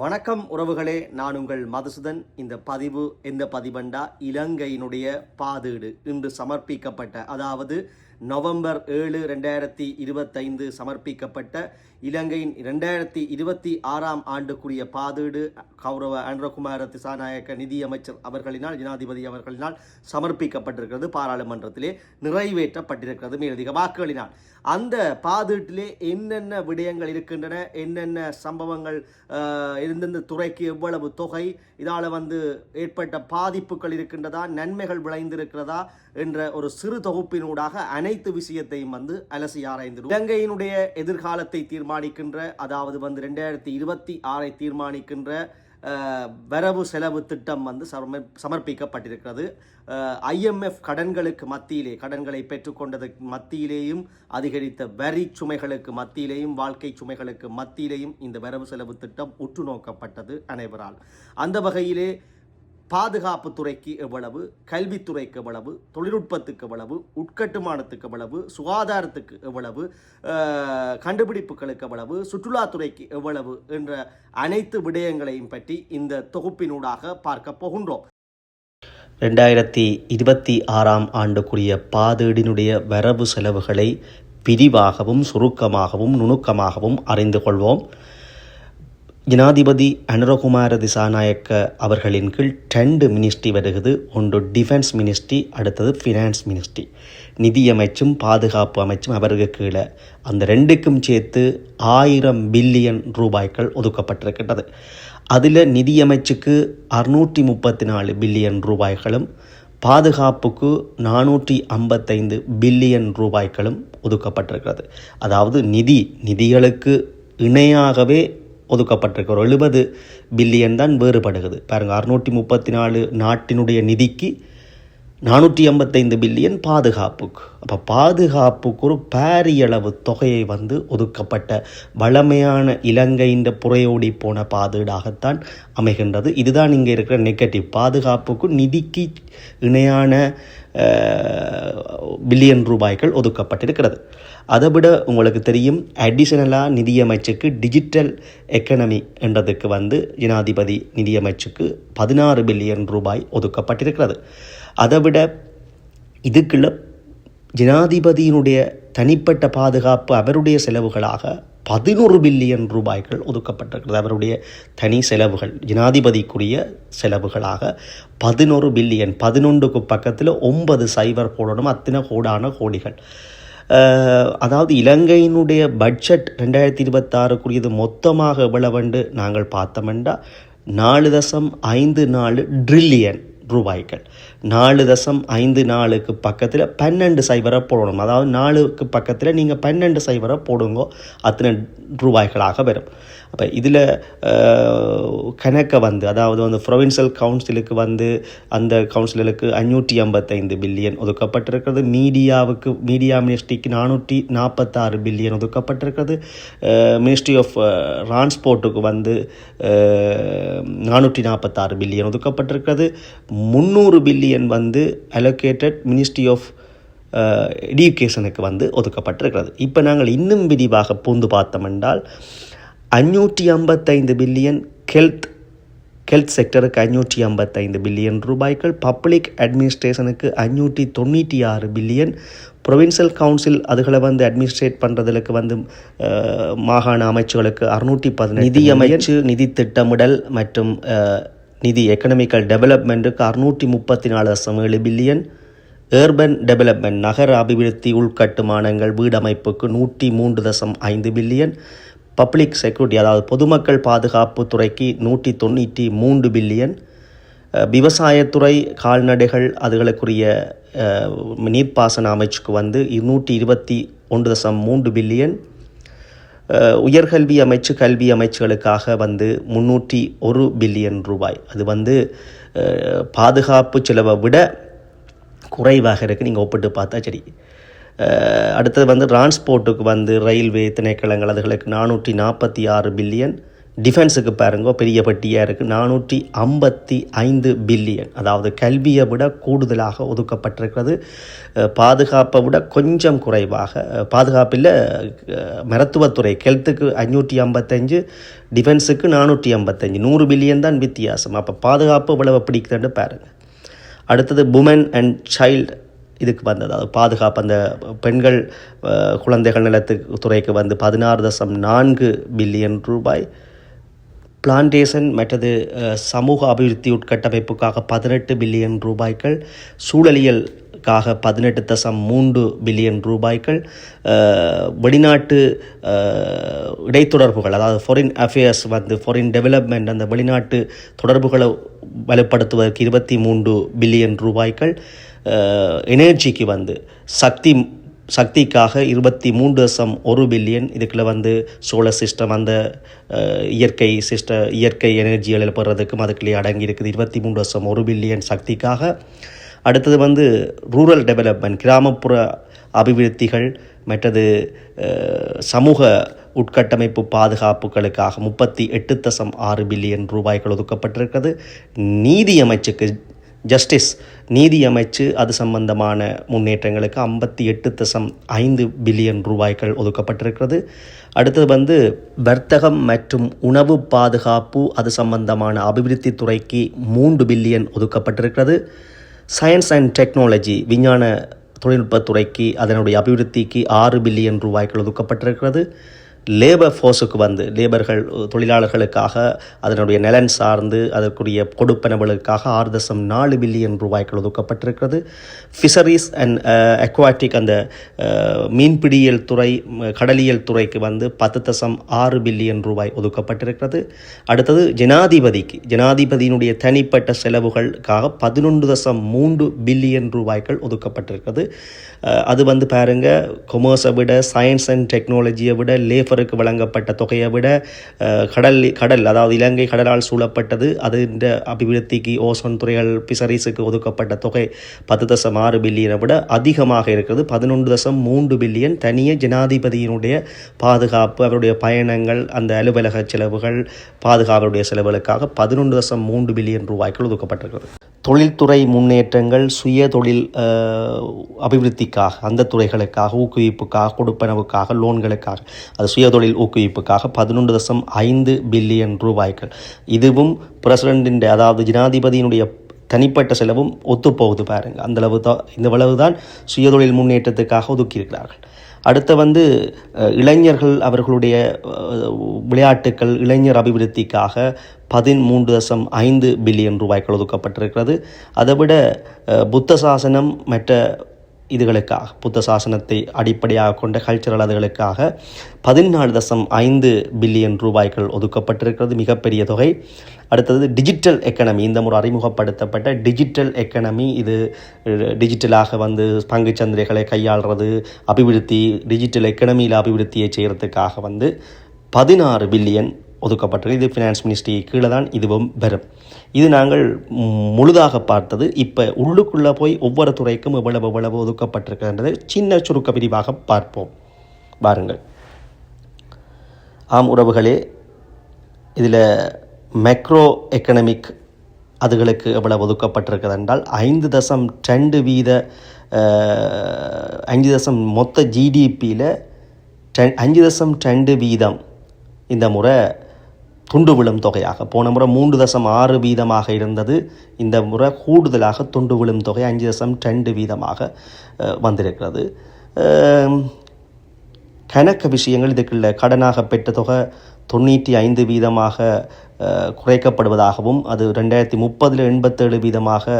வணக்கம் உறவுகளே நான் உங்கள் மதுசுதன். இந்த பதிவு எந்த பதிவண்டா இலங்கையினுடைய பாதீடு இன்று சமர்ப்பிக்கப்பட்ட அதாவது நவம்பர் ஏழு ரெண்டாயிரத்தி இருபத்தைந்து சமர்ப்பிக்கப்பட்ட இலங்கையின் ரெண்டாயிரத்தி இருபத்தி ஆறாம் ஆண்டுக்குரிய பாதீடு கௌரவ அன்றகுமார திசாநாயக்க நிதியமைச்சர் அவர்களினால் ஜனாதிபதி அவர்களினால் சமர்ப்பிக்கப்பட்டிருக்கிறது. பாராளுமன்றத்திலே நிறைவேற்றப்பட்டிருக்கிறது மேலதிக வாக்குகளினால். அந்த பாதீட்டிலே என்னென்ன விடயங்கள் இருக்கின்றன? என்னென்ன சம்பவங்கள் எந்தெந்த துறைக்கு எவ்வளவு தொகை இதால் வந்து ஏற்பட்ட பாதிப்புகள் இருக்கின்றதா? நன்மைகள் விளைந்திருக்கிறதா? என்ற ஒரு சிறு தொகுப்பினூடாக அனைத்து விஷயத்தையும் வந்து அலசி ஆராய்ந்து இலங்கையினுடைய எதிர்காலத்தை தீர்மானிக்கின்ற அதாவது வந்து ரெண்டாயிரத்தி இருபத்தி ஆறை தீர்மானிக்கின்ற வரவு செலவு திட்டம் வந்து சமர் சமர்ப்பிக்கப்பட்டிருக்கிறது. ஐஎம்எஃப் கடன்களுக்கு மத்தியிலே கடன்களை பெற்றுக்கொண்டதற்கு மத்தியிலேயும் அதிகரித்த வரி சுமைகளுக்கு மத்தியிலேயும் வாழ்க்கை சுமைகளுக்கு மத்தியிலேயும் இந்த வரவு செலவு திட்டம் உற்று நோக்கப்பட்டது அனைவரால். அந்த வகையிலே பாதுகாப்புத்துறைக்கு எவ்வளவு கல்வித்துறைக்கு எவ்வளவு தொழில்நுட்பத்துக்கு எவ்வளவு உட்கட்டுமானத்துக்கு எவ்வளவு சுகாதாரத்துக்கு எவ்வளவு கண்டுபிடிப்புகளுக்கு எவ்வளவு சுற்றுலாத்துறைக்கு எவ்வளவு என்ற அனைத்து விடயங்களையும் பற்றி இந்த தொகுப்பினூடாக பார்க்க போகின்றோம். ரெண்டாயிரத்தி இருபத்தி ஆறாம் ஆண்டுக்குரிய பாதீடினுடைய வரவு செலவுகளை விரிவாகவும் சுருக்கமாகவும் நுணுக்கமாகவும் அறிந்து கொள்வோம். ஜனாதிபதி அனுரகுமார திசாநாயக்க அவர்களின் கீழ் ரெண்டு மினிஸ்ட்ரி வருகிறது. ஒன்று டிஃபென்ஸ் மினிஸ்ட்ரி அடுத்தது ஃபினான்ஸ் மினிஸ்ட்ரி. நிதியமைச்சும் பாதுகாப்பு அமைச்சும் அவருக்கு கீழே அந்த ரெண்டுக்கும் சேர்த்து ஆயிரம் பில்லியன் ரூபாய்கள் ஒதுக்கப்பட்டிருக்கின்றது. அதில் நிதியமைச்சுக்கு அறுநூற்றி முப்பத்தி நாலு பில்லியன் ரூபாய்களும் பாதுகாப்புக்கு நானூற்றி ஐம்பத்தைந்து பில்லியன் ரூபாய்களும் ஒதுக்கப்பட்டிருக்கிறது. அதாவது நிதி நிதிகளுக்கு இணையாகவே ஒதுக்கப்பட்டிருக்க ஒரு எழுபது பில்லியன் தான் வேறுபடுகிறது. பாருங்கள் அறுநூற்றி முப்பத்தி நாலு நாட்டினுடைய நிதிக்கு நானூற்றி ஐம்பத்தைந்து பில்லியன் பாதுகாப்புக்கு. அப்போ பாதுகாப்புக்கு ஒரு பாரியளவு தொகையை வந்து ஒதுக்கப்பட்ட வளமையான இலங்கையின் புறையோடி போன பாதீடாகத்தான் அமைகின்றது. இதுதான் இங்கே இருக்கிற நெகட்டிவ் பாதுகாப்புக்கு நிதிக்கு இணையான பில்லியன் ரூபாய்கள் ஒதுக்கப்பட்டிருக்கிறது. அதை விட உங்களுக்கு தெரியும் அடிஷனலாக நிதியமைச்சுக்கு டிஜிட்டல் எக்கனமி என்றதுக்கு வந்து ஜனாதிபதி நிதியமைச்சுக்கு பதினாறு பில்லியன் ரூபாய் ஒதுக்கப்பட்டிருக்கிறது. அதை விட இதுக்குள்ள ஜனாதிபதியினுடைய தனிப்பட்ட பாதுகாப்பு அவருடைய செலவுகளாக பதினொரு பில்லியன் ரூபாய்கள் ஒதுக்கப்பட்டிருக்கிறது. அவருடைய தனி செலவுகள் ஜனாதிபதிக்குரிய செலவுகளாக பதினொரு பில்லியன் பதினொன்றுக்கு பக்கத்தில் ஒன்பது சைபர் போடணும் அத்தனை கோடான கோடிகள். அதாவது இலங்கையினுடைய பட்ஜெட் ரெண்டாயிரத்தி இருபத்தாறுக்குரியது மொத்தமாக எவ்வளவுண்டு நாங்கள் பார்த்தோம்னா நாலு தசம் ஐந்து நாலு ட்ரில்லியன் ரூபாய்கள். நாலு தசம் ஐந்து நாலுக்கு பக்கத்தில் பன்னெண்டு சைபரை போடணும். அதாவது நாலுக்கு பக்கத்தில் நீங்கள் பன்னெண்டு சைபரை போடுங்க அத்தனை ரூபாய்களாக வரும். அப்போ இதில் கணக்கை வந்து அதாவது வந்து ப்ரொவின்சியல் கவுன்சிலுக்கு வந்து அந்த கவுன்சிலருக்கு அஞ்சூற்றி ஐம்பத்தைந்து பில்லியன் ஒதுக்கப்பட்டிருக்கிறது. மீடியாவுக்கு மீடியா மினிஸ்ட்ரிக்கு நானூற்றி நாற்பத்தாறு பில்லியன் ஒதுக்கப்பட்டிருக்கிறது. மினிஸ்ட்ரி ஆஃப் டிரான்ஸ்போர்ட்டுக்கு வந்து நானூற்றி நாற்பத்தாறு பில்லியன் ஒதுக்கப்பட்டிருக்கிறது. முந்நூறு பில்லியன் வந்து அலோகேட்டட் மினிஸ்ட்ரி ஆஃப் எடியூகேஷனுக்கு வந்து ஒதுக்கப்பட்டிருக்கிறது. இப்போ நாங்கள் இன்னும் விரிவாக பூந்து பார்த்தோம் என்றால் அஞ்சூற்றி ஐம்பத்தைந்து பில்லியன் ஹெல்த் ஹெல்த் செக்டருக்கு அஞ்சூற்றி ஐம்பத்தைந்து பில்லியன் ரூபாய்கள் பப்ளிக் அட்மினிஸ்ட்ரேஷனுக்கு அஞ்சூற்றி தொண்ணூற்றி ஆறு பில்லியன் ப்ரொவின்சியல் கவுன்சில் அதுகளை வந்து அட்மினிஸ்ட்ரேட் பண்ணுறதுக்கு வந்து அஹ், மாகாண அமைச்சுகளுக்கு அறுநூற்றி பதினெட்டு நிதி அமைச்சு நிதி திட்டமிடல் மற்றும் அஹ், நிதி எக்கனமிக்கல் டெவலப்மெண்ட்டுக்கு அறுநூற்றி முப்பத்தி நாலு தசம் ஏழு பில்லியன் ஏர்பன் டெவலப்மெண்ட் நகர அபிவிருத்தி உள்கட்டுமானங்கள் வீடமைப்புக்கு நூற்றி மூன்று தசம் ஐந்து பில்லியன் பப்ளிக் செக்யூரிட்டி அதாவது பொதுமக்கள் பாதுகாப்பு துறைக்கு நூற்றி தொண்ணூற்றி மூன்று பில்லியன் விவசாயத்துறை கால்நடைகள் அதுகளுக்குரிய நீர்ப்பாசன அமைச்சுக்கு வந்து இருநூற்றி இருபத்தி ஒன்று தசம் மூன்று பில்லியன் உயர்கல்வி அமைச்சு கல்வி அமைச்சுகளுக்காக வந்து முன்னூற்றி ஒரு பில்லியன் ரூபாய். அது வந்து பாதுகாப்பு செலவை விட குறைவாக இருக்குது நீங்கள் ஒப்பிட்டு பார்த்தா சரி. அடுத்தது வந்து டிரான்ஸ்போர்ட்டுக்கு வந்து ரயில்வே திணைக்களங்கள் அதுகளுக்கு நானூற்றி நாற்பத்தி ஆறு பில்லியன். டிஃபென்ஸுக்கு பாருங்க பெரிய பட்டியாக இருக்குது நானூற்றி ஐம்பத்தி ஐந்து பில்லியன் அதாவது கல்வியை விட கூடுதலாக ஒதுக்கப்பட்டிருக்கிறது. பாதுகாப்பை விட கொஞ்சம் குறைவாக பாதுகாப்பில் மருத்துவத்துறை ஹெல்த்துக்கு ஐநூற்றி ஐம்பத்தஞ்சு டிஃபென்ஸுக்கு நானூற்றி ஐம்பத்தஞ்சு நூறு பில்லியன் தான் வித்தியாசம். அப்போ பாதுகாப்பு இவ்வளவு பிடிக்குதுன்னு பாருங்கள் அடுத்தது உமன் அண்ட் சைல்டு இதுக்கு வந்தது. அதாவது பாதுகாப்பு அந்த பெண்கள் குழந்தைகள் நலத்துக்கு துறைக்கு வந்து பதினாறு தசம் நான்கு பில்லியன் ரூபாய். பிளான்டேஷன் மற்றது சமூக அபிவிருத்தி உட்கட்டமைப்புக்காக பதினெட்டு பில்லியன் ரூபாய்கள் சூழலியலுக்காக பதினெட்டு தசம் மூன்று பில்லியன் ரூபாய்கள் வெளிநாட்டு இடைத்தொடர்புகள் அதாவது ஃபாரின் அஃபேர்ஸ் வந்து ஃபாரின் டெவலப்மெண்ட் அந்த வெளிநாட்டு தொடர்புகளை வலுப்படுத்துவதற்கு இருபத்தி மூன்று பில்லியன் ரூபாய்கள் எனர்ஜிக்கு வந்து சக்தி சக்திக்காக இருபத்தி மூன்று தசம் ஒரு பில்லியன் இதுக்குள்ள வந்து சோலர் சிஸ்டம் அந்த இயற்கை சிஸ்ட இயற்கை எனர்ஜிகள் எழுப்புறதுக்கும் அதுக்குள்ளே அடங்கி இருக்குது. இருபத்தி மூன்று தசம் ஒரு பில்லியன் சக்திக்காக. அடுத்தது வந்து ரூரல் டெவலப்மெண்ட் கிராமப்புற அபிவிருத்திகள் மற்றது சமூக உட்கட்டமைப்பு பாதுகாப்புகளுக்காக முப்பத்தி எட்டு தசம் ஆறு பில்லியன் ரூபாய்கள் ஒதுக்கப்பட்டிருக்கிறது. நீதி அமைச்சுக்கு ஜஸ்டிஸ் நீதி அமைச்சு அது சம்பந்தமான முன்னேற்றங்களுக்கு ஐம்பத்தி எட்டு தசம் ஐந்து பில்லியன் ரூபாய்கள் ஒதுக்கப்பட்டிருக்கிறது. அடுத்தது வந்து வர்த்தகம் மற்றும் உணவு பாதுகாப்பு அது சம்பந்தமான அபிவிருத்தி துறைக்கு மூன்று பில்லியன் ஒதுக்கப்பட்டிருக்கிறது. சயின்ஸ் அண்ட் டெக்னாலஜி விஞ்ஞான தொழில்நுட்பத்துறைக்கு அதனுடைய அபிவிருத்திக்கு ஆறு பில்லியன் ரூபாய்கள் ஒதுக்கப்பட்டிருக்கிறது. லேபர் ஃபோர்ஸுக்கு வந்து லேபர்கள் தொழிலாளர்களுக்காக அதனுடைய நலன் சார்ந்து அதற்குரிய கொடுப்பனவுகளுக்காக ஆறு தசம் நாலு பில்லியன் ரூபாய்கள் ஒதுக்கப்பட்டிருக்கிறது. ஃபிஷரிஸ் அண்ட் அக்வாட்டிக் அந்த uh, மீன்பிடியியல் துறை கடலியல் துறைக்கு வந்து பத்து தசம் ஆறு பில்லியன் ரூபாய் ஒதுக்கப்பட்டிருக்கிறது. அடுத்தது ஜனாதிபதிக்கு ஜனாதிபதியினுடைய தனிப்பட்ட செலவுகளுக்காக பதினொன்று தசம் மூன்று பில்லியன் ரூபாய்கள் ஒதுக்கப்பட்டிருக்கிறது. அது வந்து பாருங்கள் கொமர்ஸை விட சயின்ஸ் அண்ட் டெக்னாலஜியை விட லேபருக்கு வழங்கப்பட்ட தொகையை விட கடல் கடல் அதாவது இலங்கை கடலால் சூழப்பட்டது அதன் அபிவிருத்திக்கு ஓசோன் துறைகள் பிசரிஸுக்கு ஒதுக்கப்பட்ட தொகை பத்து தசம் ஆறு பில்லியனை விட அதிகமாக இருக்கிறது. பதினொன்று தசம் மூன்று பில்லியன் தனியே ஜனாதிபதியினுடைய பாதுகாப்பு அவருடைய பயணங்கள் அந்த அலுவலக செலவுகள் பாதுகாப்புடைய செலவுகளுக்காக பதினொன்று தசம் மூன்று பில்லியன் ரூபாய்க்கு ஒதுக்கப்பட்டிருக்கிறது. தொழில்துறை முன்னேற்றங்கள் சுய தொழில் அபிவிருத்திக்கு அபிவிருத்திக்காக அந்த துறைகளுக்காக ஊக்குவிப்புக்காக கொடுப்பனவுக்காக லோன்களுக்காக அது சுயதொழில் ஊக்குவிப்புக்காக பதினொன்று தசம் ஐந்து பில்லியன் ரூபாய்கள். இதுவும் பிரசிடண்டின் அதாவது ஜனாதிபதியினுடைய தனிப்பட்ட செலவும் ஒத்துப்போகுது பாருங்கள் அந்தளவு தான் இந்த அளவு தான் சுயதொழில் முன்னேற்றத்துக்காக ஒதுக்கியிருக்கிறார்கள். அடுத்து வந்து இளைஞர்கள் அவர்களுடைய விளையாட்டுக்கள் இளைஞர் அபிவிருத்திக்காக பதிமூன்று தசம் ஐந்து பில்லியன் ரூபாய்கள் ஒதுக்கப்பட்டிருக்கிறது. அதைவிட புத்த சாசனம் மற்ற இதுகளுக்காக புத்த சாசனத்தை அடிப்படையாக கொண்ட கல்ச்சரல் அதுகளுக்காக பதினாலு தசம் ஐந்து பில்லியன் ரூபாய்கள் ஒதுக்கப்பட்டிருக்கிறது மிகப்பெரிய தொகை. அடுத்தது டிஜிட்டல் எக்கனமி இந்த முறை அறிமுகப்படுத்தப்பட்ட டிஜிட்டல் எக்கனமி இது டிஜிட்டலாக வந்து பங்குச் சந்தைகளை கையாளுறது அபிவிருத்தி டிஜிட்டல் எக்கனமியில் அபிவிருத்தியை செய்கிறதுக்காக வந்து பதினாறு பில்லியன் ஒதுக்கப்பட்டிருக்கு. இது ஃபினான்ஸ் மினிஸ்ட்ரி கீழே தான் இதுவும் வரும். இது நாங்கள் முழுதாக பார்த்தது. இப்போ உள்ளுக்குள்ளே போய் ஒவ்வொரு துறைக்கும் எவ்வளவு எவ்வளவு ஒதுக்கப்பட்டிருக்கின்றது சின்ன சுருக்க பிரிவாக பார்ப்போம். பாருங்கள். ஆம் உறவுகளே இதில் மேக்ரோ எக்கனமிக் அதுகளுக்கு எவ்வளவு ஒதுக்கப்பட்டிருக்கிறது என்றால் ஐந்து தசம் ரெண்டு வீத அஞ்சு தசம் மொத்த ஜிடிபியில் அஞ்சு தசம் ரெண்டு வீதம் இந்த முறை துண்டு விழும் தொகையாக. போன முறை மூன்று தசம் ஆறு வீதமாக இருந்தது. இந்த முறை கூடுதலாக துண்டு விழும் தொகை அஞ்சு தசம் ரெண்டு வீதமாக வந்திருக்கிறது. கணக்கு விஷயங்கள் இதுக்குள்ள கடனாக பெற்ற தொகை தொண்ணூற்றி ஐந்து வீதமாக குறைக்கப்படுவதாகவும் அது ரெண்டாயிரத்தி முப்பதில் எண்பத்தேழு வீதமாக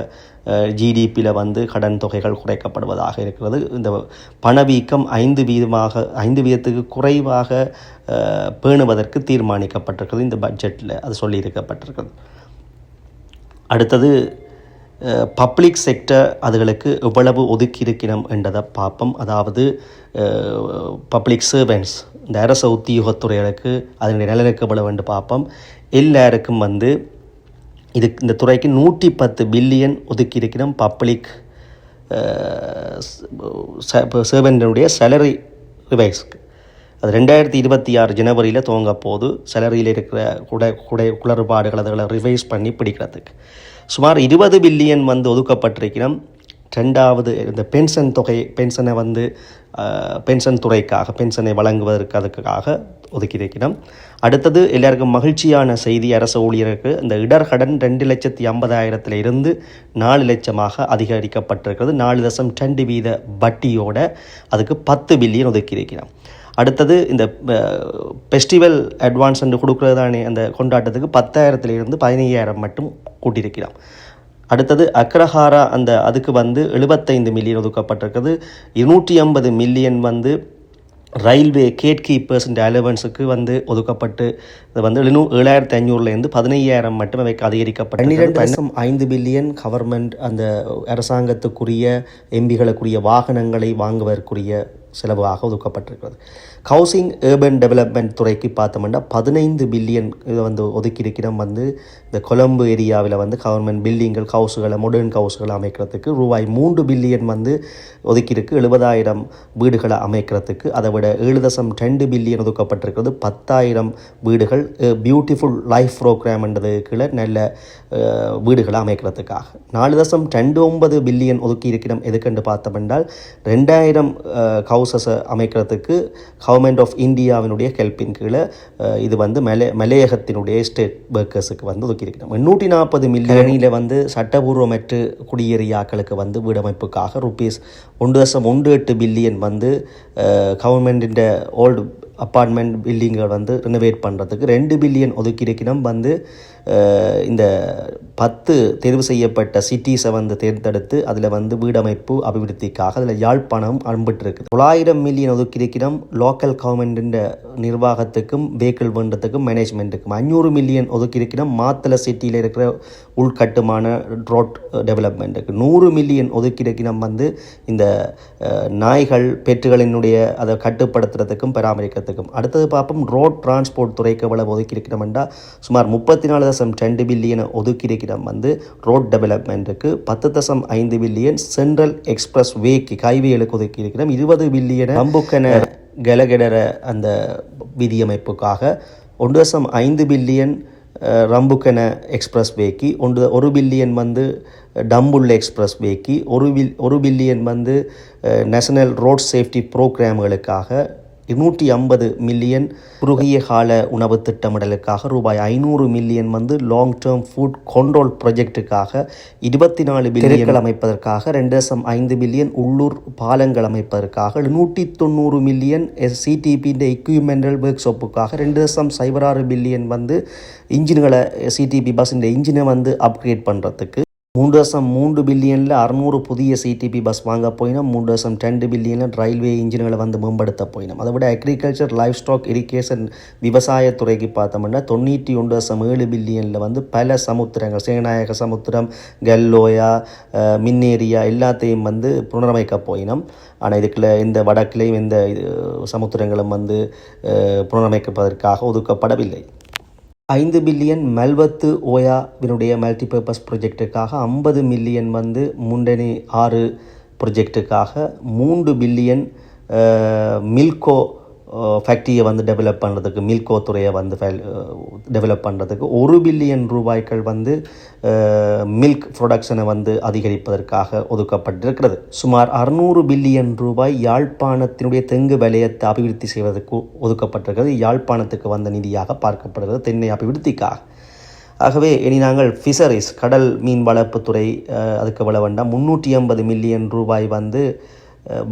ஜிடிபியில் வந்து கடன் தொகைகள் குறைக்கப்படுவதாக இருக்கிறது. இந்த பணவீக்கம் ஐந்து வீதமாக ஐந்து வீதத்துக்கு குறைவாக பேணுவதற்கு தீர்மானிக்கப்பட்டிருக்கிறது. இந்த பட்ஜெட்டில் அது சொல்லியிருக்கப்பட்டிருக்கிறது. அடுத்தது பப்ளிக் செக்டர் அதுகளுக்கு எவ்வளவு ஒதுக்கி இருக்கணும் என்றதை பார்ப்போம். அதாவது பப்ளிக் சர்வெண்ட்ஸ் இந்த அரச உத்தியோகத்துறைகளுக்கு அதனுடைய நலனுக்கு எவ்வளவு பார்ப்போம். எல்லாருக்கும் வந்து இதுக்கு இந்த துறைக்கு நூற்றி பத்து பில்லியன் ஒதுக்கி இருக்கிறோம் பப்ளிக் சர்வெண்டினுடைய சேலரி ரிவைஸ்க்கு அது ரெண்டாயிரத்தி இருபத்தி ஆறு ஜனவரியில் துவங்க போது சேலரியில் இருக்கிற குடை குடை குளறுபாடுகள் அதுகளை ரிவைஸ் பண்ணி பிடிக்கிறதுக்கு. சுமார் இருபது பில்லியன் வந்து ஒதுக்கப்பட்டிருக்கிறோம். ரெண்டாவது இந்த பென்ஷன் தொகை பென்ஷனை வந்து பென்ஷன் துறைக்காக பென்ஷனை வழங்குவதற்கு அதுக்காக ஒதுக்கியிருக்கிறோம். அடுத்தது எல்லாருக்கும் மகிழ்ச்சியான செய்தி அரசு ஊழியருக்கு இந்த இடர்கடன் ரெண்டு லட்சத்தி ஐம்பதாயிரத்தில் இருந்து நாலு லட்சமாக அதிகரிக்கப்பட்டிருக்கிறது. நாலு தசம் ரெண்டு வீத வட்டியோட அதுக்கு பத்து பில்லியன் ஒதுக்கியிருக்கிறோம். அடுத்தது இந்த ஃபெஸ்டிவல் அட்வான்ஸ் என்று கொடுக்குறது தானே அந்த கொண்டாட்டத்துக்கு பத்தாயிரத்திலிருந்து பதினையாயிரம் மட்டும் கூட்டியிருக்கிறோம். அடுத்தது அக்ரஹாரா அந்த அதுக்கு வந்து எழுபத்தைந்து மில்லியன் ஒதுக்கப்பட்டிருக்குது. இருநூற்றி ஐம்பது மில்லியன் வந்து ரயில்வே கேட் கீப்பர்ஸ் அலவன்ஸுக்கு வந்து ஒதுக்கப்பட்டு இது வந்து எழுநூ ஏழாயிரத்தி ஐநூறுலேருந்து பதினையாயிரம் மட்டுமே வைக்க அதிகரிக்கப்பட்டு பன்னிரெண்டு லட்சம் ஐந்து பில்லியன் கவர்மெண்ட் அந்த அரசாங்கத்துக்குரிய எம்பிகளுக்குரிய வாகனங்களை வாங்குவதற்குரிய செலவாக ஒதுக்கப்பட்டிருக்கிறது. ஹவுசிங் ஏர்பன் டெவலப்மெண்ட் துறைக்கு பார்த்தோம்னா பதினைந்து பில்லியன் இதை வந்து ஒதுக்கியிருக்கிறோம் வந்து இந்த கொழம்பு ஏரியாவில் வந்து கவர்மெண்ட் பில்டிங்கள் ஹவுஸுகளை மாடர்ன் ஹவுஸுகளை அமைக்கிறதுக்கு ரூபாய் மூன்று பில்லியன் வந்து ஒதுக்கியிருக்கு எழுபதாயிரம் வீடுகளை அமைக்கிறதுக்கு. அதை விட ஏழு தசம் ரெண்டு பில்லியன் ஒதுக்கப்பட்டிருக்கிறது. பத்தாயிரம் வீடுகள் பியூட்டிஃபுல் லைஃப் ப்ரோக்ராம்ன்றது கீழே நல்ல வீடுகளை அமைக்கிறதுக்காக. நாலு தசம் ரெண்டு ஒன்பது பில்லியன் ஒதுக்கி இருக்கிறோம். எதுக்கென்று பார்த்தோம்னால் ரெண்டாயிரம் ஹவுசஸை அமைக்கிறதுக்கு கவர்மெண்ட் ஆஃப் இந்தியாவினுடைய ஹெல்ப்பின் கீழே இது வந்து மலே மலையகத்தினுடைய ஸ்டேட் ஒர்க்கர்ஸுக்கு வந்து ஒதுக்கியிருக்கிறோம் எண்ணூற்றி நாற்பது மில்லியனில் வந்து சட்டபூர்வமற்று குடியேறியாக்களுக்கு வந்து வீடமைப்புக்காக ருபீஸ் ஒன்று தசம் ஒன்று எட்டு பில்லியன் வந்து கவர்மெண்ட்டின் ஓல்டு அப்பார்ட்மெண்ட் பில்டிங்கை வந்து ரினோவேட் பண்ணுறதுக்கு ரெண்டு பில்லியன் ஒதுக்கியிருக்கணும் வந்து இந்த பத்து தேர்வு செய்யப்பட்ட சிட்டிஸை வந்து தேர்ந்தெடுத்து அதில் வந்து வீடமைப்பு அபிவிருத்திக்காக அதில் யாழ்ப்பாணம் அன்புட்டிருக்கு தொள்ளாயிரம் மில்லியன் ஒதுக்கியிருக்கிறோம் லோக்கல் கவர்மெண்ட்டின் நிர்வாகத்துக்கும் வெஹிக்கிள் வேண்டத்துக்கும் மேனேஜ்மெண்ட்டுக்கும் அஞ்சூறு மில்லியன் ஒதுக்கியிருக்கிறோம் மாத்தளை சிட்டியில் இருக்கிற உள்கட்டுமான ரோட் டெவலப்மெண்ட்டுக்கு நூறு மில்லியன் ஒதுக்கியிருக்கிறோம் வந்து இந்த நாய்கள் பெற்றுகளினுடைய அதை கட்டுப்படுத்துறதுக்கும் பராமரிக்கிறதுக்கும். அடுத்தது பார்ப்போம் ரோட் டிரான்ஸ்போர்ட் துறைக்கு எவ்வளவு ஒதுக்கியிருக்கிறோம்டா சுமார் முப்பத்தி நாலு தசம் ரெண்டு பில்லியனை ஒதுக்கியிருக்கிறோம் வந்து ரோட் டெவலப்மெண்ட்டுக்கு பத்து தசம் ஐந்து பில்லியன் சென்ட்ரல் எக்ஸ்பிரஸ் வேக்கு ஹைவேகளுக்கு ஒதுக்கியிருக்கிறோம் இருபது பில்லியனை பம்புக்கன கெலகெடர அந்த விதியமைப்புக்காக ஒன்று தசம் ஐந்து பில்லியன் ரம்புக்கன எக்ஸ்பிரஸ் வேக்கி ஒன்று ஒரு பில்லியன் வந்து டம்புல் எக்ஸ்பிரஸ் வேக்கி ஒரு பில் ஒரு பில்லியன் வந்து நேஷனல் ரோட் சேஃப்டி ப்ரோக்ராம்களுக்காக இருநூற்றி ஐம்பது மில்லியன் குறுகிய கால உணவு திட்டமிடலுக்காக ரூபாய் ஐநூறு மில்லியன் வந்து லாங் டேர்ம் ஃபுட் கண்ட்ரோல் ப்ராஜெக்ட்டுக்காக இருபத்தி நாலு பில்லியன்கள் அமைப்பதற்காக ரெண்டு தசம் ஐந்து பில்லியன் உள்ளூர் பாலங்கள் அமைப்பதற்காக நூற்றி தொண்ணூறு மில்லியன் சிடிபியின் எக்யூப்மெண்டல் ஒர்க் ஷாப்புக்காக ரெண்டு தசம் சைபர் ஆறு பில்லியன் வந்து இன்ஜின்களை சிடிபி பஸ்ஸின் இன்ஜினை வந்து அப்கிரேட் பண்ணுறதுக்கு மூன்று வருஷம் மூன்று பில்லியனில் அறுநூறு புதிய சிடிபி பஸ் வாங்க போயினோம். மூன்று வருஷம் ரெண்டு பில்லியனில் ரயில்வே இன்ஜின்களை வந்து மேம்படுத்த போயினோம். அதை விட அக்ரிகல்ச்சர் லைஃப் ஸ்டாக் இரிகேஷன் விவசாயத்துறைக்கு பார்த்தோம்னா தொண்ணூற்றி ஒன்று வருஷம் ஏழு பில்லியனில் வந்து பல சமுத்திரங்கள் சேநாயக சமுத்திரம் கல்லோயா மின்னேரியா எல்லாத்தையும் வந்து புனரமைக்க போயினோம். ஆனால் இதுக்குள்ள இந்த வடக்கிலையும் இந்த இது, சமுத்திரங்களும் வந்து புனரமைக்கப்பதற்காக ஒதுக்கப்படவில்லை. ஐந்து பில்லியன் மெல்வத்து ஓயாவினுடைய மல்டிபர்பஸ் ப்ரொஜெக்டுக்காக ஐம்பது மில்லியன் வந்து முண்டனி ஆறு ப்ரொஜெக்ட்டுக்காக மூன்று பில்லியன் மில்கோ ஃபேக்ட்ரியை வந்து டெவலப் பண்ணுறதுக்கு மில்கோ துறையை வந்து டெவலப் பண்ணுறதுக்கு ஒரு பில்லியன் ரூபாய்கள் வந்து மில்க் ப்ரொடக்ஷனை வந்து அதிகரிப்பதற்காக ஒதுக்கப்பட்டிருக்கிறது. சுமார் அறுநூறு பில்லியன் ரூபாய் யாழ்ப்பாணத்தினுடைய தெங்கு வலயத்தை அபிவிருத்தி செய்வதற்கு ஒதுக்கப்பட்டிருக்கிறது. யாழ்ப்பாணத்துக்கு வந்த நிதியாக பார்க்கப்படுகிறது தென்னை அபிவிருத்திக்காக. ஆகவே இனி நாங்கள் ஃபிஷரிஸ் கடல் மீன் வளர்ப்புத்துறை அதுக்கு எவ்வளோ வேண்டாம். முந்நூற்றி ஐம்பது மில்லியன் ரூபாய் வந்து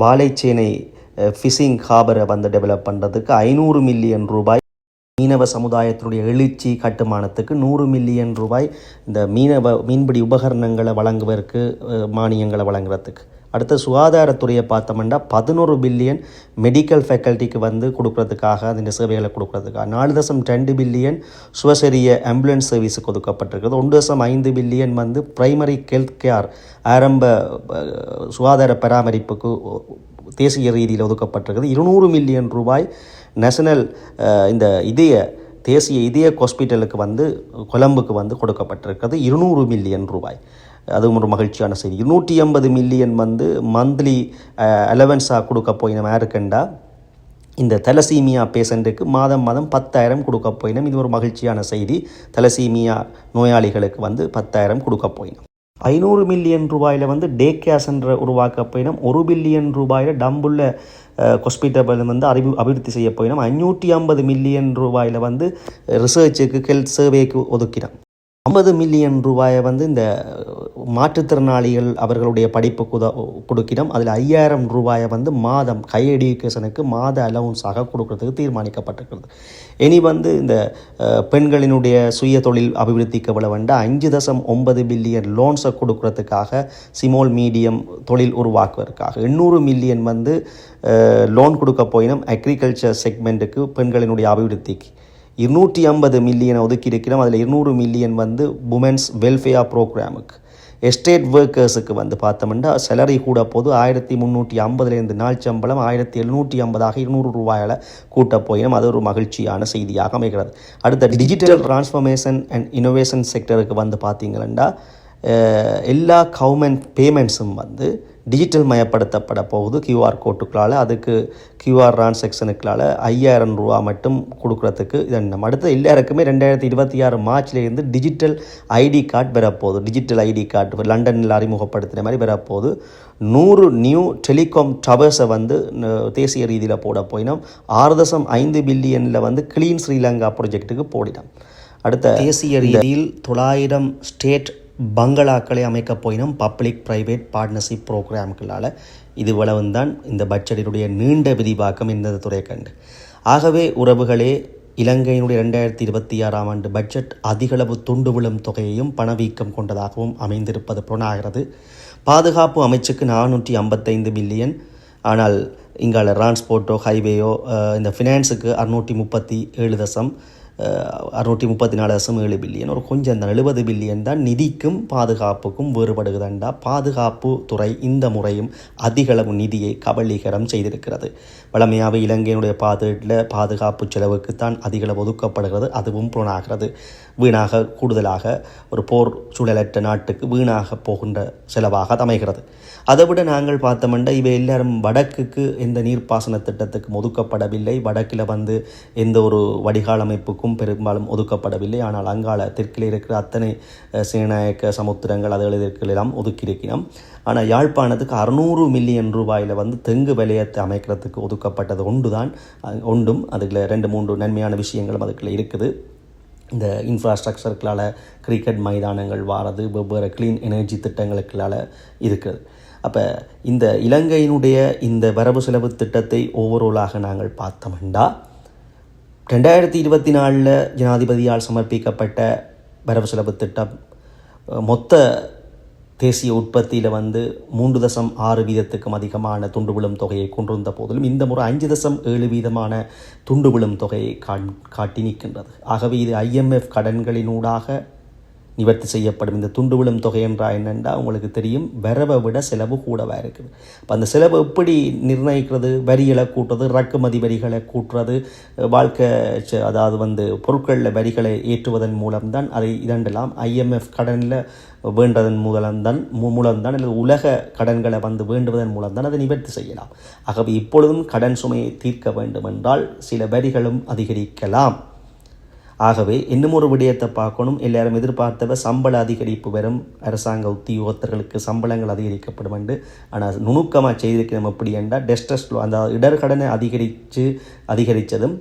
வாழைச்சேனை ஃபிஷிங் ஹாபரை வந்து டெவலப் பண்ணுறதுக்கு ஐநூறு மில்லியன் ரூபாய் மீனவ சமுதாயத்தினுடைய எழுச்சி கட்டுமானத்துக்கு நூறு மில்லியன் ரூபாய் இந்த மீனவ மீன்பிடி உபகரணங்களை வழங்குவதற்கு மானியங்களை வழங்குறதுக்கு. அடுத்த சுகாதாரத்துறையை பார்த்தோம்னா பதினோரு பில்லியன் மெடிக்கல் ஃபேக்கல்ட்டிக்கு வந்து கொடுக்கறதுக்காக அந்த சேவைகளை கொடுக்கறதுக்காக. நாலு தசம் ரெண்டு பில்லியன் சுவசரிய ஆம்புலன்ஸ் சர்வீஸுக்கு ஒதுக்கப்பட்டிருக்கிறது. ஒன்று தசம் ஐந்து பில்லியன் வந்து பிரைமரி ஹெல்த் கேர் ஆரம்ப சுகாதார பராமரிப்புக்கு தேசிய ரீதியில் ஒதுக்கப்பட்டிருக்குது. இருநூறு மில்லியன் ரூபாய் நேஷனல் இந்த இதய தேசிய இதய ஹாஸ்பிட்டலுக்கு வந்து கொலம்புக்கு வந்து கொடுக்கப்பட்டிருக்கிறது இருநூறு மில்லியன் ரூபாய். அதுவும் ஒரு மகிழ்ச்சியான செய்தி. இருநூற்றி ஐம்பது மில்லியன் வந்து மந்த்லி அலவன்ஸாக கொடுக்க போய் நம்ம யாருக்கண்டா? இந்த தலசீமியா பேஷண்ட்டுக்கு மாதம் மாதம் பத்தாயிரம் கொடுக்க போயினோம். இது ஒரு மகிழ்ச்சியான செய்தி. தலசீமியா நோயாளிகளுக்கு வந்து பத்தாயிரம் கொடுக்க போயினோம். ஐநூறு மில்லியன் ரூபாயில் வந்து டே கேஸ் என்ற உருவாக்க போயினோம் ஒரு பில்லியன் ரூபாயில் டம்புள்ள ஹாஸ்பிட்டல் வந்து அறிவு அபிவிருத்தி செய்ய போயிடும் ஐநூற்றி ஐம்பது மில்லியன் ரூபாயில் வந்து ரிசர்ச்சுக்கு ஹெல்த் சர்வேக்கு ஒதுக்கிடும் ஐம்பது மில்லியன் ரூபாயை வந்து இந்த மாற்றுத்திறனாளிகள் அவர்களுடைய படிப்புக்கு உத அதில் ஐயாயிரம் ரூபாயை வந்து மாதம் கை எடுக்கேஷனுக்கு மாத அலவுன்ஸாக கொடுக்கறதுக்கு தீர்மானிக்கப்பட்டிருக்கிறது. இனி வந்து இந்த பெண்களினுடைய சுய தொழில் அபிவிருத்திக்கு விளவண்ட அஞ்சு தசம் ஒன்பது பில்லியன் லோன்ஸை கொடுக்கறதுக்காக சிமோல் மீடியம் தொழில் உருவாக்குவதற்காக. எண்ணூறு மில்லியன் வந்து லோன் கொடுக்க போயினும் அக்ரிகல்ச்சர் செக்மெண்ட்டுக்கு பெண்களினுடைய அபிவிருத்திக்கு. இருநூற்றி ஐம்பது மில்லியனை ஒதுக்கி இருக்கிறோம் அதில் இருநூறு மில்லியன் வந்து உமன்ஸ் வெல்ஃபேர் ப்ரோக்ராமுக்கு எஸ்டேட் ஒர்க்கர்ஸுக்கு வந்து பார்த்தோம்னா சேலரி கூட போது ஆயிரத்தி முந்நூற்றி ஐம்பதுலேருந்து நாள் சம்பளம் ஆயிரத்தி எழுநூற்றி ஐம்பதாக இருநூறு ரூபாயில் கூட்ட போயினும் அது ஒரு மகிழ்ச்சியான செய்தியாக அமைகிறது. அடுத்த டிஜிட்டல் டிரான்ஸ்ஃபர்மேஷன் அண்ட் இன்னோவேஷன் செக்டருக்கு வந்து பார்த்தீங்கன்னா எல்லா கவர்மெண்ட் பேமெண்ட்ஸும் வந்து டிஜிட்டல் மயப்படுத்தப்பட போகுது. கியூஆர் கோட்டுக்களால் அதுக்கு கியூஆர் டிரான்சாக்ஷனுக்களால் ஐயாயிரம் ரூபா மட்டும் கொடுக்குறதுக்கு இது நம்ம அடுத்து எல்லாருக்குமே ரெண்டாயிரத்தி இருபத்தி ஆறு மார்ச்லேருந்து டிஜிட்டல் ஐடி கார்டு பெறப்போகுது டிஜிட்டல் ஐடி கார்டு லண்டனில் அறிமுகப்படுத்தின மாதிரி பெறப்போகுது நூறு நியூ டெலிகாம் டவர்ஸை வந்து தேசிய ரீதியில் போட போயினோம். ஆறு தசம் ஐந்து பில்லியனில் வந்து க்ளீன் ஸ்ரீலங்கா ப்ராஜெக்ட்டுக்கு போடினோம். அடுத்த தேசிய ரீதியில் தொள்ளாயிரம் ஸ்டேட் பங்களாக்களை அமைக்க போயினும் பப்ளிக் ப்ரைவேட் பார்ட்னர்ஷிப் ப்ரோக்ராம்களால் இது தான் இந்த பட்ஜெட்டினுடைய நீண்ட விரிவாக்கம் இந்த துறை கண்டு. ஆகவே உறவுகளே இலங்கையினுடைய ரெண்டாயிரத்தி இருபத்தி ஆறாம் ஆண்டு பட்ஜெட் அதிகளவு துண்டு விழும் தொகையையும் பணவீக்கம் கொண்டதாகவும் அமைந்திருப்பது புலனாகிறது. பாதுகாப்பு அமைச்சுக்கு நானூற்றி ஐம்பத்தைந்து மில்லியன் ஆனால் இங்கால டிரான்ஸ்போர்ட்டோ ஹைவேயோ இந்த ஃபினான்ஸுக்கு அறுநூற்றி முப்பத்தி ஏழு தசம். அறுநூற்றி முப்பத்தி நாலு தசம் ஏழு பில்லியன். ஒரு கொஞ்சம் தான் எழுபது பில்லியன் தான் நிதிக்கும் பாதுகாப்புக்கும் வேறுபடுகிறதண்டா பாதுகாப்பு துறை இந்த முறையும் அதிகளவு நிதியை கபலீகரம் செய்திருக்கிறது. வழமையாக இலங்கையினுடைய பாதுகாட்டில் பாதுகாப்பு செலவுக்கு தான் அதிகளவு ஒதுக்கப்படுகிறது. அதுவும் புலனாகிறது. வீணாக கூடுதலாக ஒரு போர் சூழலற்ற நாட்டுக்கு வீணாக போகின்ற செலவாக அமைகிறது. அதை விட நாங்கள் பார்த்தோம்னா இவை எல்லாரும் வடக்குக்கு எந்த நீர்ப்பாசன திட்டத்துக்கும் ஒதுக்கப்படவில்லை. வடக்கில் வந்து எந்த ஒரு வடிகால் அமைப்புக்கும் பெரும்பாலும் ஒதுக்கப்படவில்லை. ஆனால் அங்கால தெற்கில் இருக்கிற அத்தனை அஹ், சமுத்திரங்கள் சமுத்திரங்கள் அதுகளுக்கெல்லாம் ஒதுக்கியிருக்கிறோம் ஆனால் யாழ்ப்பாணத்துக்கு அறுநூறு மில்லியன் ரூபாயில் வந்து தெங்கு வலயத்தை அமைக்கிறதுக்கு ஒதுக்கப்பட்டது ஒன்று தான் ஒன்றும் அதுக்குள்ள ரெண்டு மூன்று நன்மையான விஷயங்களும் அதுக்குள்ள இருக்குது. இந்த இன்ஃப்ராஸ்ட்ரக்சருக்களால் கிரிக்கெட் மைதானங்கள் வாரது வெவ்வேறு க்ளீன் எனர்ஜி திட்டங்களுக்களால் இருக்குது. அப்போ இந்த இலங்கையினுடைய இந்த வரவு செலவு திட்டத்தை ஓவரோலாக நாங்கள் பார்த்தோம்னா ரெண்டாயிரத்தி இருபத்தி நாலில் ஜனாதிபதியால் சமர்ப்பிக்கப்பட்ட வரவு செலவு திட்டம் மொத்த தேசிய உற்பத்தியில் வந்து மூன்று தசம் ஆறு வீதத்துக்கும் அதிகமான துண்டு விழும் தொகையை கொண்டிருந்த போதிலும் இந்த முறை அஞ்சு தசம் ஏழு வீதமான துண்டு விழும் தொகையை காண் காட்டி நிற்கின்றது. ஆகவே இது ஐஎம்எஃப் கடன்களினூடாக நிவர்த்தி செய்யப்படும். இந்த துண்டு விழும் தொகை என்றால் என்னென்றா உங்களுக்கு தெரியும். வரவை விட செலவு கூடவாக இருக்குது. இப்போ அந்த செலவு எப்படி நிர்ணயிக்கிறது? வரிகளை கூட்டுறது இறக்குமதி வரிகளை கூட்டுறது வாழ்க்கை அதாவது வந்து பொருட்களில் வரிகளை ஏற்றுவதன் மூலம்தான் அதை இரண்டலாம் ஐஎம்எஃப் கடனில் வேண்டதன் மூலம்தான் மூலம்தான் அல்லது உலக கடன்களை வந்து வேண்டுவதன் மூலம்தான் அதை நிவர்த்தி செய்யலாம். ஆகவே இப்பொழுதும் கடன் சுமையை தீர்க்க வேண்டும் என்றால் சில வரிகளும் அதிகரிக்கலாம். ஆகவே இன்னும் ஒரு விடயத்தை பார்க்கணும். எல்லாரும் எதிர்பார்த்தவ சம்பள அதிகரிப்பு வரும் அரசாங்க உத்தியோகத்தர்களுக்கு சம்பளங்கள் அதிகரிக்கப்படும் என்று. ஆனால் நுணுக்கமாக செய்திருக்கிறோம். எப்படி என்றால் டெஸ்டஸ்லோ அந்த இடர்கடனை அதிகரித்து அதிகரித்ததும்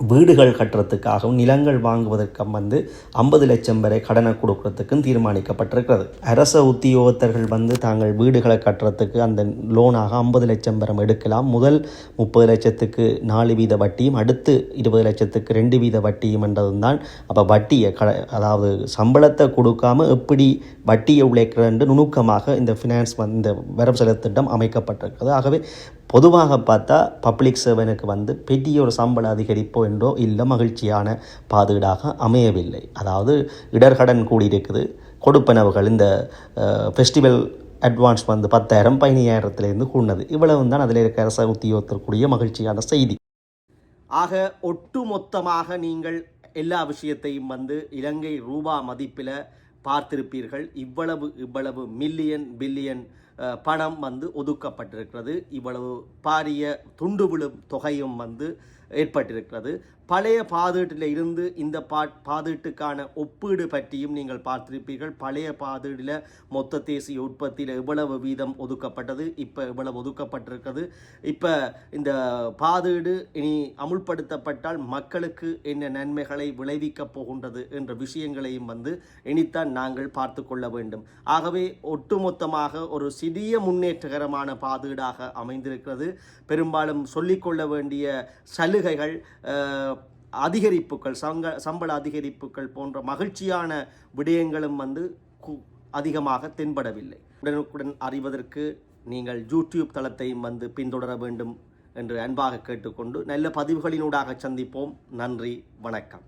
வீடுகள் கட்டுறதுக்காகவும் நிலங்கள் வாங்குவதற்கும் வந்து ஐம்பது லட்சம் வரை கடனை கொடுக்கறதுக்கும் தீர்மானிக்கப்பட்டிருக்கிறது. அரச உத்தியோகத்தர்கள் வந்து தாங்கள் வீடுகளை கட்டுறதுக்கு அந்த லோனாக ஐம்பது லட்சம் வரை எடுக்கலாம். முதல் முப்பது லட்சத்துக்கு நாலு வீத வட்டியும் அடுத்து இருபது லட்சத்துக்கு ரெண்டு வீத வட்டியும் என்றதும் தான். அப்போ வட்டியை க அதாவது சம்பளத்தை கொடுக்காம எப்படி வட்டியை உழைக்கிறது நுணுக்கமாக இந்த ஃபினான்ஸ் வந்து இந்த வரவு செலவு திட்டம் அமைக்கப்பட்டிருக்கிறது. ஆகவே பொதுவாக பார்த்தா பப்ளிக் சேவனுக்கு வந்து பெரிய ஒரு சம்பள அதிகரிப்போ என்றோ இல்லை மகிழ்ச்சியான பாதுகாடாக அமையவில்லை. அதாவது இடர்கடன் கூடியிருக்குது. கொடுப்பனவுகள் இந்த ஃபெஸ்டிவல் அட்வான்ஸ் வந்து பத்தாயிரம் பதினையாயிரத்துலேருந்து கூடினது. இவ்வளவு தான் அதில் இருக்க அரச உத்தியோகத்திற்குரிய மகிழ்ச்சியான செய்தி. ஆக ஒட்டுமொத்தமாக நீங்கள் எல்லா விஷயத்தையும் வந்து இலங்கை ரூபா மதிப்பில் பார்த்திருப்பீர்கள். இவ்வளவு இவ்வளவு மில்லியன் பில்லியன் பணம் வந்து ஒதுக்கப்பட்டிருக்கிறது. இவ்வளவு பாரிய துண்டு விழும் தொகையும் வந்து ஏற்பட்டிருக்கிறது. பழைய பாதீட்டில் இருந்து இந்த பா பாதீட்டுக்கான ஒப்பீடு பற்றியும் நீங்கள் பார்த்திருப்பீர்கள். பழைய பாதீடில் மொத்த தேசிய உற்பத்தியில் எவ்வளவு வீதம் ஒதுக்கப்பட்டது இப்போ எவ்வளவு ஒதுக்கப்பட்டிருக்கிறது. இப்போ இந்த பாதீடு இனி அமுல்படுத்தப்பட்டால் மக்களுக்கு என்ன நன்மைகளை விளைவிக்கப் போகின்றது என்ற விஷயங்களையும் வந்து இனித்தான் நாங்கள் பார்த்து கொள்ள வேண்டும். ஆகவே ஒட்டுமொத்தமாக ஒரு சிறிய முன்னேற்றகரமான பாதீடாக அமைந்திருக்கிறது. பெரும்பாலும் சொல்லிக்கொள்ள வேண்டிய சலுகைகள் அதிகரிப்புகள் சங்க சம்பள அதிகரிப்புகள் போன்ற மகிழ்ச்சியான விடயங்களும் வந்து கு- அதிகமாக தென்படவில்லை. உடனுக்குடன் அறிவதற்கு நீங்கள் யூடியூப் தளத்தையும் வந்து பின்தொடர வேண்டும் என்று அன்பாக கேட்டுக்கொண்டு நல்ல பதிவுகளினூடாக சந்திப்போம். நன்றி வணக்கம்.